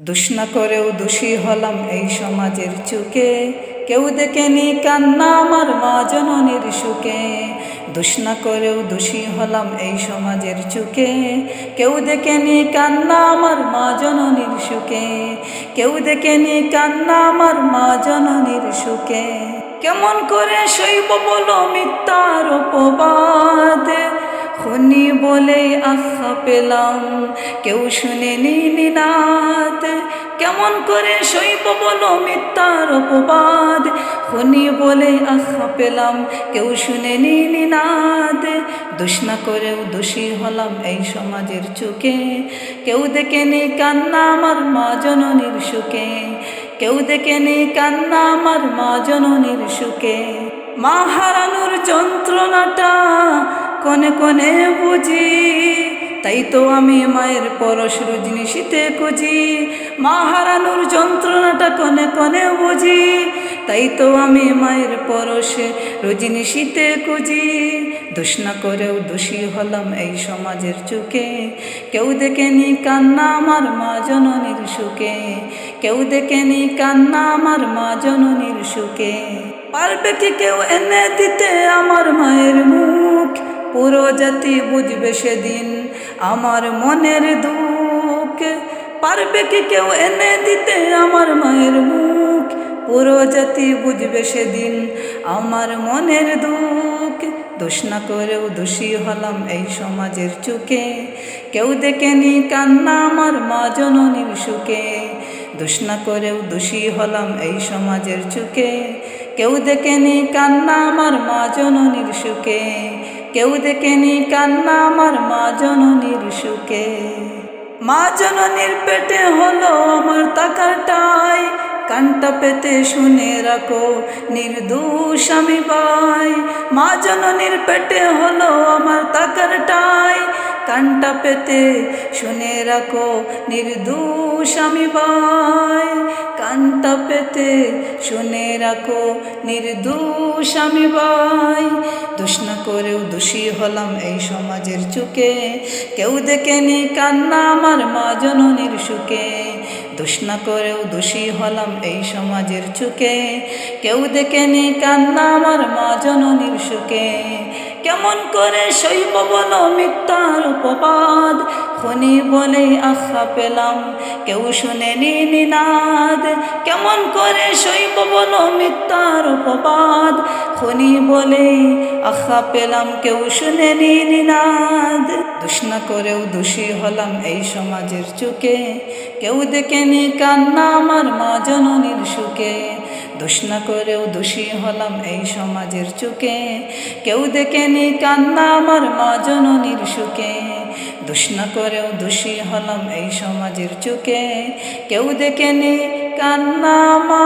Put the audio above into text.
দুষ্ণা করেও দোষী হলাম এই সমাজের চুকে কেউ দেখেনি কান্না আমার মা জননীর সুখে। দুষ্ণা করেও দোষী হলাম এই সমাজের চুকে কেউ দেখেনি কান্না আমার মা জননীর সুখে। কেউ দেখেনি কান্না আমার মা জননীর সুখে। কেমন করে শৈব বলো মিথ্যার অপবাদ? খুনি বলে আশা পেলাম। কেউ শুনেনি নিনাদ কেমন করে শৈব বলো মিথ্যার অপবাদ? খুনি বলে আশা পেলাম। কেউ শুনেনি নিনাদ দুষ্ণা করেও দোষী হলাম এই সমাজের চোখে। কেউ দেখে দেখেনি কান্না আমার মা জননীর সুখে। কেউ দেখেনি কান্না আমার মা জননীর সুখে। মা হারানোর যন্ত্রণাটা কনে কনে বুঝি, তাই তো আমি মায়ের পরশ রুজনি শীতে খুঁজি। মা হারানোর যন্ত্রণাটা কনে কনে বুঝি, তাই তো আমি মায়ের পরশে রজনী শীতে খুঁজি। দুষ্ণা করেও দোষী হলাম এই সমাজের চোখে। কেউ দেখেনি কান্না আমার মা জননীর সুখে। কেউ দেখেনি কান্না আমার মা জননীর সুখে। পারবে কি কেউ এনে দিতে আমার মায়ের মুখ? পুরো জাতি বুঝবে সেদিন। আমার মনের দুঃখ, পারবে কি কেউ এনে দিতে আমার মায়ের মুখ? পুরো জাতি বুঝবে সেদিন। আমার মনের দুঃখ, দোষ না করেও দোষী হলাম এই সমাজের চুকে কেউ দেখেনি কান্না আমার মা জননীর সুখে। দোষ না করেও দোষী হলাম এই সমাজের চুকে কেউ দেখেনি কান্না আমার মা জননীর সুখে। কেউ দেখেনি কান্না আমার মা জননীর সুখে। মা জননীর পেটে হলো আমার তাকারটাই কানটা পেতে শুনে রাখো, নির্দোষ আমি ভাই মা জননীর পেটে হলো আমার তাকারটাই কানটা পেতে শুনে রাখো, নির্দোষ আমি ভাই। কানটা পেতে শুনে রাখো, নির্দোষ আমি ভাই। দোষনা করেও দোষী হলাম এই সমাজের চুকে কেউ দেখেনি কান্না আমার মা জননীর সুখে। দোষনা করেও দোষী হলাম এই সমাজের চুকে কেউ দেখেনি কান্না আমার মা জননীর সুখে। কেমন করে শৈব বল মিথ্যার উপবাদ? খনি বলে আশা পেলাম। কেউ শুনেনি নিনাদ। কেমন করে শৈব বলো মিথ্যার উপবাদ? খনি বলে আশা পেলাম। কেউ শুনেনি নিনাদ। দুষ্ণা করেও দোষী হলাম এই সমাজের চুকে। কেউ দেখেনি কান্না আমার মা জননীর সুখে। দোষনা করেও দোষী হলাম এই সমাজের চুকে কেউ দেখেনি কান্না আমার মা জননীর সুখে। দোষনা করেও দোষী হলাম এই সমাজের চুকে কেউ দেখেনি কান্না মা